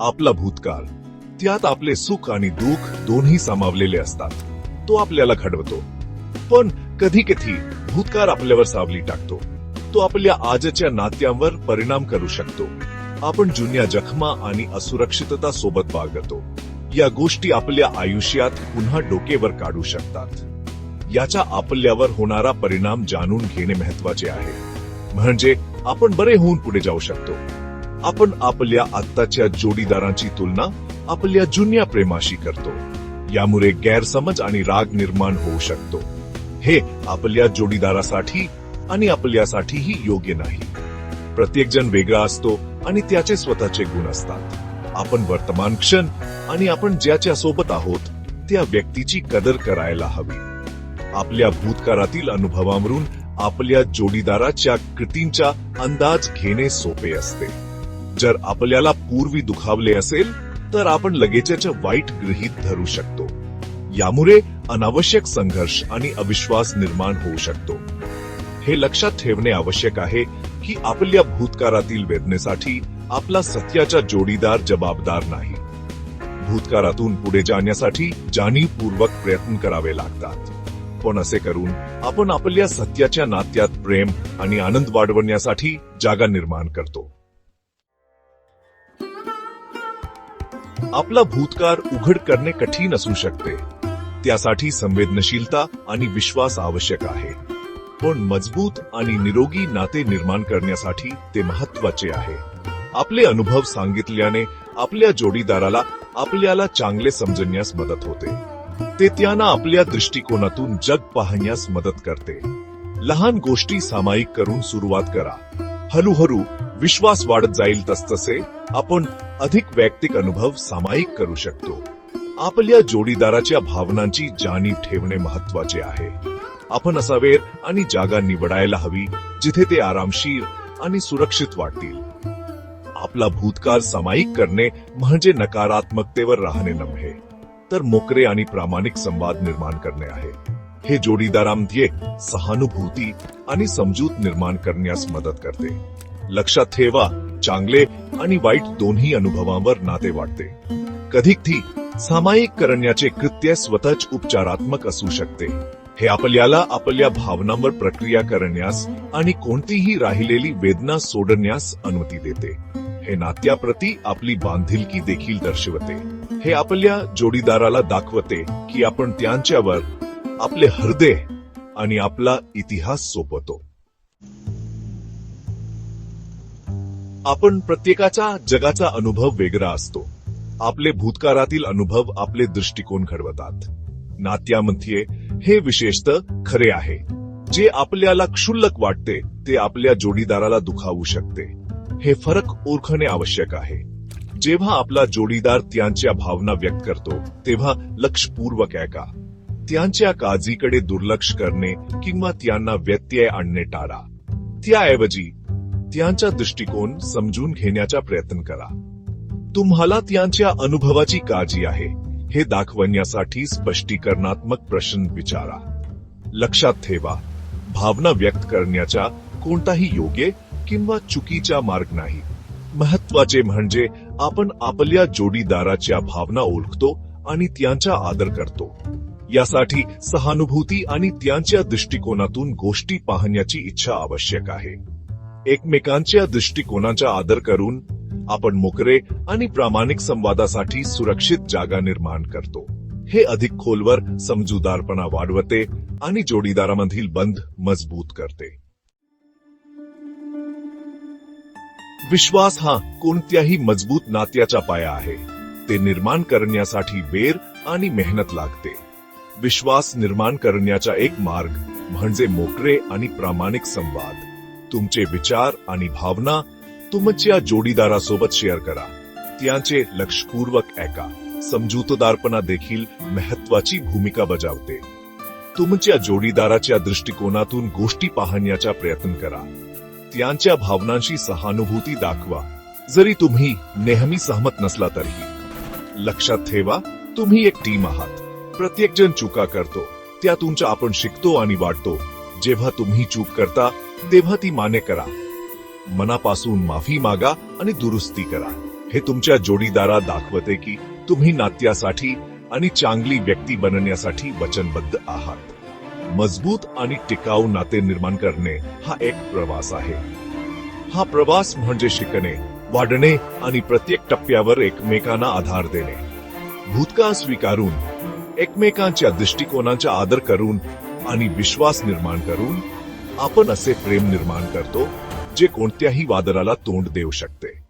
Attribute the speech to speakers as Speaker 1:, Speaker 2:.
Speaker 1: आपला भूतकाळ. त्यात आपले सुख आणि दुःख दोन्ही सामावलेले असतात. तो आपल्याला घडवतो. पण कधी कधी भूतकाळ आपल्यावर सावली टाकतो. तो आपल्या आजच्या नात्यांवर परिणाम करू शकतो. आपण जुन्या जखमा आणि असुरक्षितता सोबत बाळगतो. या गोष्टी आपल्या आयुष्यात पुन्हा डोकेवर काढू शकतात. याचा आपल्यावर होणारा परिणाम जाणून घेणे महत्त्वाचे आहे. म्हणजे आपण बरे होऊन पुढे जाऊ शकतो. आपण आपल्या आत्ताच्या जोडीदारांची तुलना आपल्या जुन्या प्रेमाशी करतो. यामुळे गैरसमज आणि राग निर्माण होऊ शकतो. हे आपल्या जोडीदारासाठी आणि आपल्यासाठीही योग्य नाही. प्रत्येक जण वेगळा असतो आणि त्याचे स्वतःचे गुण असतात. आपण वर्तमान क्षण आणि आपण ज्याच्या सोबत आहोत त्या व्यक्तीची कदर करायला हवी. आपल्या भूतकाळातील अनुभवावरून आपल्या जोडीदाराच्या कृतींचा अंदाज घेणे सोपे असते. जर आपल्याला पूर्वी दुखावले असेल तर आपण लगेचच्या वाईट गृहित धरू शकतो. यामुळे अनावश्यक संघर्ष आणि अविश्वास निर्माण होऊ शकतो. हे लक्षात ठेवणे आवश्यक आहे की आपल्या भूतकाळातील वेदनेसाठी आपला सत्याचा जोडीदार जबाबदार नाही. भूतकाळातून पुढे जाण्यासाठी जाणीवपूर्वक प्रयत्न करावे लागतात. पण असे करून आपण आपल्या सत्याच्या नात्यात प्रेम आणि आनंद वाढवण्यासाठी जागा निर्माण करतो. आपला भूतकाळ उघड करणे कठीण असू शकते. त्यासाठी संवेदनशीलता आणि विश्वास आवश्यक आहे. पण मजबूत आणि निरोगी नाते निर्माण करण्यासाठी ते महत्त्वाचे आहे. आपले अनुभव सांगितल्याने आपल्या जोडीदाराला आपल्याला चांगले समजण्यास मदत होते. ते त्यांना आपल्या दृष्टिकोनातून जग पाहण्यास मदत करते. लहान गोष्टी सामायिक करून सुरुवात करा. हळूहळू विश्वास वाढत जाईल तसतसे आपण अधिक वैयक्तिक अनुभव सामायिक करू शकतो. आपल्या जोडीदाराच्या भावनांची जाणीव ठेवणे महत्त्वाचे आहे. आपण असा वेळ आणि जागा निवडायला हवी जिथे ते आरामशीर आणि सुरक्षित वाटतील. आपला भूतकाळ सामायिक करणे म्हणजे नकारात्मकतेवर राहणे नव्हे तर मोकरे आणि प्रामाणिक संवाद निर्माण करणे आहे. हे जोडीदारामध्ये सहानुभूती आणि समजूत निर्माण करण्यास मदत करते. लक्षात ठेवा चांगले आणि वाईट दोन्ही अनुभवांवर नाते वाटते कधी सामायिक करण्याचे कृत्य स्वतःच उपचारात्मक असू शकते. हे आपल्याला आपल्या भावनांवर प्रक्रिया करण्यास आणि कोणतीही राहिलेली वेदना सोडण्यास अनुमती देते. हे नात्याप्रती आपली बांधिलकी देखील दर्शवते. हे आपल्या जोडीदाराला दाखवते की आपण त्यांच्यावर आपले हृदय आणि आपला इतिहास सोपवतो. आपण प्रत्येकाचा जगाचा अनुभव वेगळा असतो. आपले भूतकाळातील अनुभव आपले दृष्टिकोन घडवतात. नात्यामध्ये हे विशेषतः खरे आहे. जे आपल्याला क्षुल्लक वाटते ते आपल्या जोडीदाराला दुखावू शकते. हे फरक ओळखणे आवश्यक आहे. जेव्हा आपला जोडीदार त्यांच्या भावना व्यक्त करतो तेव्हा लक्षपूर्वक ऐका. त्यांच्या काळजीकडे दुर्लक्ष करणे किंवा त्यांना व्यत्यय आणणे टाळा. त्याऐवजी त्यांचा दृष्टिकोन समजून घेण्याचा प्रयत्न करा. तुम्हाला त्यांच्या अनुभवाची काळजी आहे हे दाखवण्यासाठी स्पष्टीकरणात्मक प्रश्न विचारा. लक्षात ठेवा भावना व्यक्त करण्याचा कोणताही योग्य किंवा चुकीचा मार्ग नाही. महत्त्वाचे म्हणजे आपण आपल्या जोडीदाराच्या भावना ओळखतो आणि त्यांचा आदर करतो. यासाठी सहानुभूती आणि त्यांच्या दृष्टिकोनातून गोष्टी पाहण्याची इच्छा आवश्यक आहे. एकमेकांच्या दृष्टिकोनाचा आदर करून आपण मोकरे आणि प्रामाणिक संवादासाठी सुरक्षित जागा निर्माण करतो. हे अधिक खोलवर समजूदारपणा वाढवते आणि जोडीदारामधील बंध मजबूत करते. विश्वास हा कोणत्याही मजबूत नात्याचा पाया आहे. ते निर्माण करण्यासाठी वेळ आणि मेहनत लागते. विश्वास निर्माण करण्याचा एक मार्ग म्हणजे मोकरे आणि प्रामाणिक संवाद. तुमचे विचार आणि भावना तुमच्या जोडीदारासोबत शेअर करा. त्यांचे लक्षपूर्वक ऐका. समजूतदारपणा देखील महत्वाची भूमिका बजावते. तुमच्या जोडीदाराच्या दृष्टिकोनातून गोष्टी पाहण्याचा प्रयत्न करा. त्यांच्या भावनांशी सहानुभूती दाखवा. जरी तुम्ही नेहमी सहमत नसला तरीही. लक्षात ठेवा तुम्ही एक टीम आहात. प्रत्येक जण चुका करतो. त्या तुमच्या आपण शिकतो आणि वाटतो जेव्हा तुम्ही चूक करता तेव्हा ती मान्य करा. मनापासून माफी मागा आणि दुरुस्ती करा. हे तुमच्या जोडीदारा दाखवते की तुम्ही नात्यासाठी आणि चांगली व्यक्ती बनण्यासाठी वचनबद्ध आहात. मजबूत आणि टिकाऊ नाते निर्माण करणे हा एक प्रवास आहे. हा प्रवास म्हणजे शिकणे वाढणे आणि प्रत्येक टप्प्यावर एकमेकांना आधार देणे. भूतकाळ स्वीकारून एकमेकांच्या दृष्टिकोनाचा आदर करून आणि विश्वास निर्माण करून आपण असे प्रेम निर्माण करतो जे कोणत्याही वादळाला तोंड देऊ शकते.